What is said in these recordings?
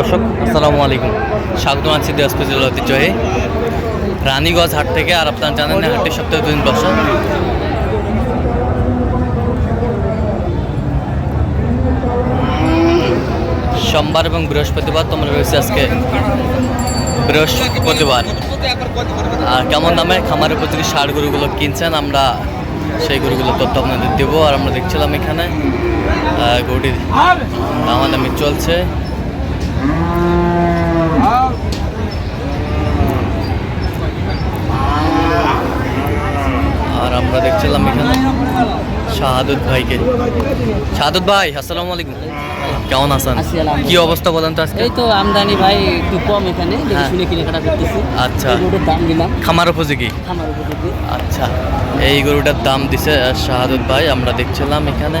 দর্শক, আসসালামু আলাইকুম। স্বাগত আছি দিনাজপুর জেলা ঐতিহ্যে। রানীগঞ্জ হাট থেকে আর আপনারা জানেন হাটটি সপ্তাহে দুদিন বসা। সোমবার এবং বৃহস্পতিবার তোমরা রয়েছে আজকে বৃহস্পতিবার। আর কেমন দামে খামার উপযোগী সার গরুগুলো কিনছেন, আমরা সেই গরুগুলো তথ্য আপনাদের দেবো। আর আমরা দেখছিলাম এখানে গরুটির দামাদামি চলছে। আর আমরা দেখছিলাম এখানে শাহাদুত ভাইকে। শাহাদুত ভাই আসসালামু আলাইকুম। কেমন আছেন? কি অবস্থা বলেন তো আজকে? এই তো আমদানি ভাই একটু কম এখানে হ্যাঁ। শুনে কিনে কাটা করতেছি। আচ্ছা। রোডের দাম দিলাম। খামার উপযোগী? খামার উপযোগী। আচ্ছা। এই গরুটার দাম দিছে শাহাদুত ভাই আমরা দেখছিলাম এখানে।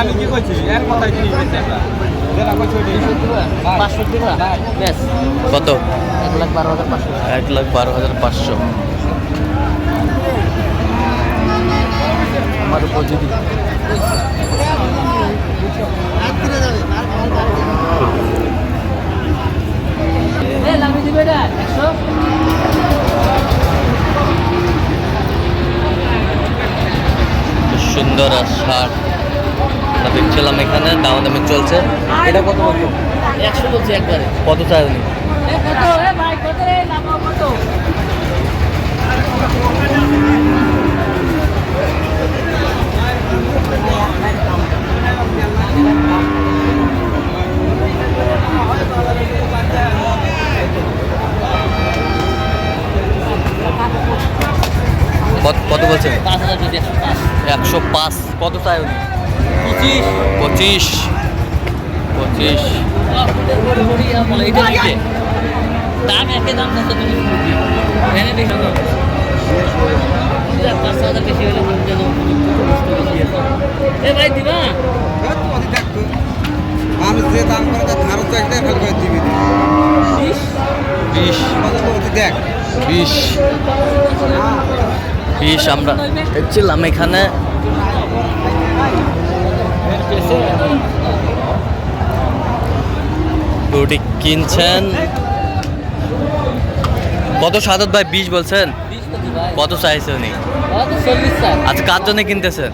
আমি কি করছি এর কথাই কত? এক লাখ বারো হাজার পাঁচশো। এক লাখ বারো হাজার পাঁচশো আমার উপযোগী লাগিয়ে দিবে এটা একশো? সুন্দর আর আমরা দেখছিলাম এখানে দামাদামি চলছে। এটা কত কত একশো বলছি একবারে। কত চাই উনি কত এ ভাই কত রে নামাও কত কত কত বলছেন পাঁচ হাজার যদি একশো পাঁচ একশো পাঁচ। কত চাই উনি? পঁচিশ। পঁচিশ। পঁচিশ। দাম একে দাম না তো এ ভাই দিবা। আমি যে দাম করে তার ধারণ তো একটাই খালি করে দিবি। বিশ? বিশ। কত দেখ। বিশ। বিশ আমরা। দেখছিলাম এখানে গরুটি কিনছেন। কত সাদত ভাই? বিশ বলছেন? কত চাইছে উনি? আচ্ছা কার জন্য কিনতেছেন?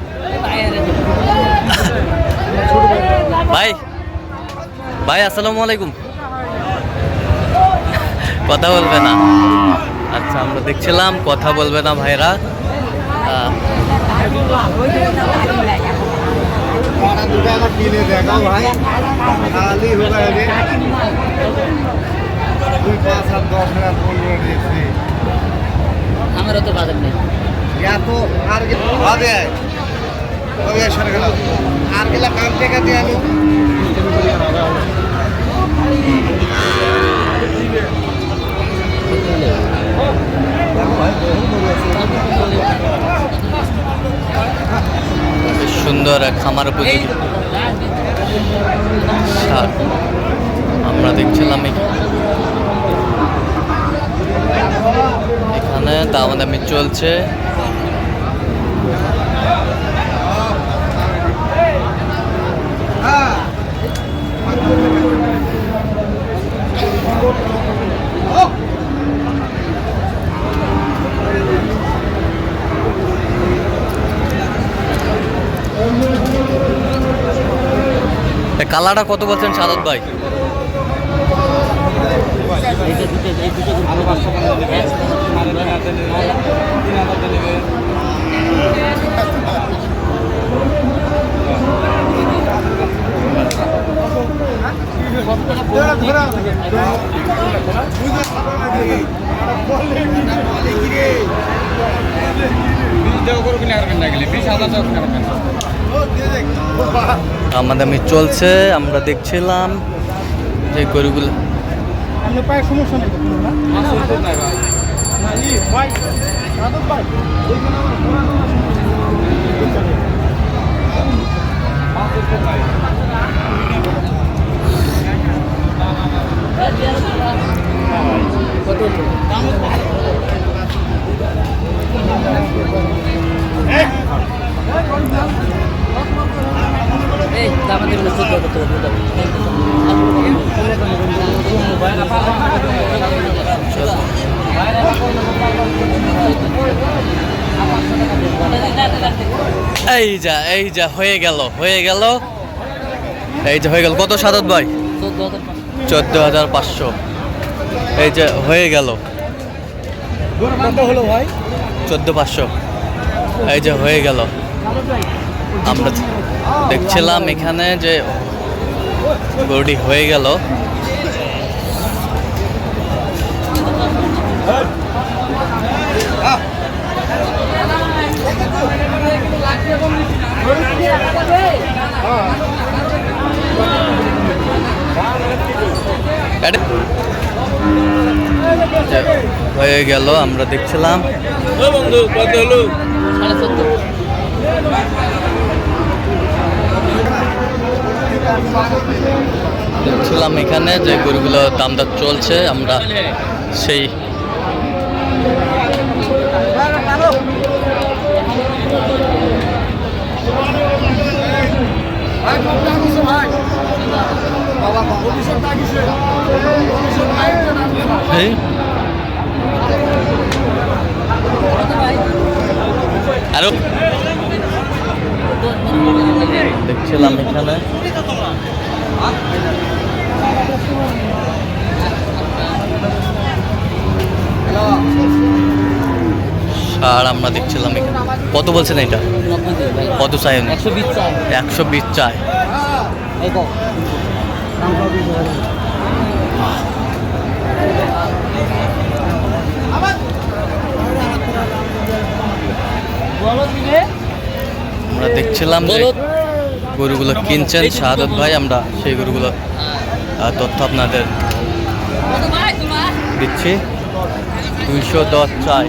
ভাই ভাই আসসালামু আলাইকুম। কথা বলবে না। আচ্ছা আমরা দেখছিলাম কথা বলবে না ভাইরা। দুটো আমার কিনে দেখাও ভাই। খালি এনে দুই পাঁচ হাত দশ হাজার পনেরো দিয়েছি। আমারও তো বাজার নেই। এত আর কি হবে হবে সরে গেল আর গেলে কাম থেকে দিয়ে আমি বেশ সুন্দর খামার উপযোগী। সার আমরা দেখছিলাম এখ- এখানে দামাদামি চলছে। এ কালারটা কত বলছেন সাদত ভাই? এইটা দুটো এই দুটো আরও পাঁচশো টাকা দেবে তিন হাজার নেবে তিন হাজার নেবে আমাদামি চলছে আমরা দেখছিলাম যে গরুগুলো সমস্যা এই যা এই যা হয়ে গেল হয়ে গেল। এই যে হয়ে গেল কত সাদত ভাই? চোদ্দ হাজার পাঁচশো। এই যে হয়ে গেল। হলো ভাই। চোদ্দ পাঁচশো। এই যে হয়ে গেল। আমরা দেখছিলাম এখানে যে গরুটি হয়ে গেল। হয়ে গেল আমরা দেখছিলাম। বন্ধু কত সাড়ে চোদ্দ দেখছিলাম এখানে যে গরুগুলো দাম দর চলছে আমরা সেই আরও দেখছিলাম এখানে। আর আমরা দেখছিলাম এখানে। কত বলছেন এটা? কত চাই? একশো বিশ চাই। আমরা দেখছিলাম যে গরুগুলো কিনছেন শাহাদত ভাই আমরা সেই গরুগুলো তথ্য আপনাদের দিচ্ছি। দুইশো দশ চাই।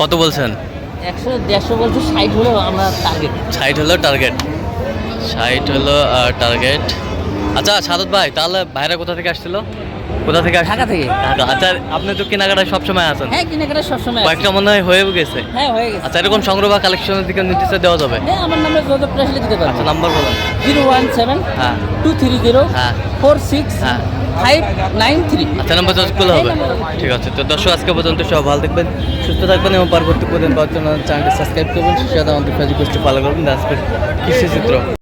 কত বলছেন? একশো দেড়শো বলছে ষাট হলো আমরা টার্গেট ষাট হলো টার্গেট ষাট হলো টার্গেট আচ্ছা সাদত ভাই তাহলে ভাইরা কোথা থেকে আসছিল? কোথা থেকে? ঢাকা থেকে। আচ্ছা আপনি তো কেনাকাটায় সবসময় আছেন। হ্যাঁ কেনাকাটা সবসময়। কয়েকটা মনে হয় হয়ে গেছে। হ্যাঁ হয়ে গেছে। আচ্ছা এরকম সংগ্রহ বা কালেকশনের দিকে নির্দেশ দেওয়া যাবে। হ্যাঁ আমার নামে যোগাযোগ করে আসলে দিতে আচ্ছা নাম্বার বলুন। জিরো ওয়ান সেভেন হ্যাঁ। টু থ্রি জিরো হ্যাঁ। ফোর সিক্স হ্যাঁ। Five nine three. আচ্ছা নাম্বার চার্জ হবে। ঠিক আছে, তো দর্শক, আজকে পর্যন্ত সব ভালো দেখবেন সুস্থ থাকবেন এবং পরবর্তী পর্যন্ত চ্যানেলটি সাবস্ক্রাইব করবেন। সাথে আমাদের ফেসবুক পেজটি ফলো করবেন। কৃষি চিত্র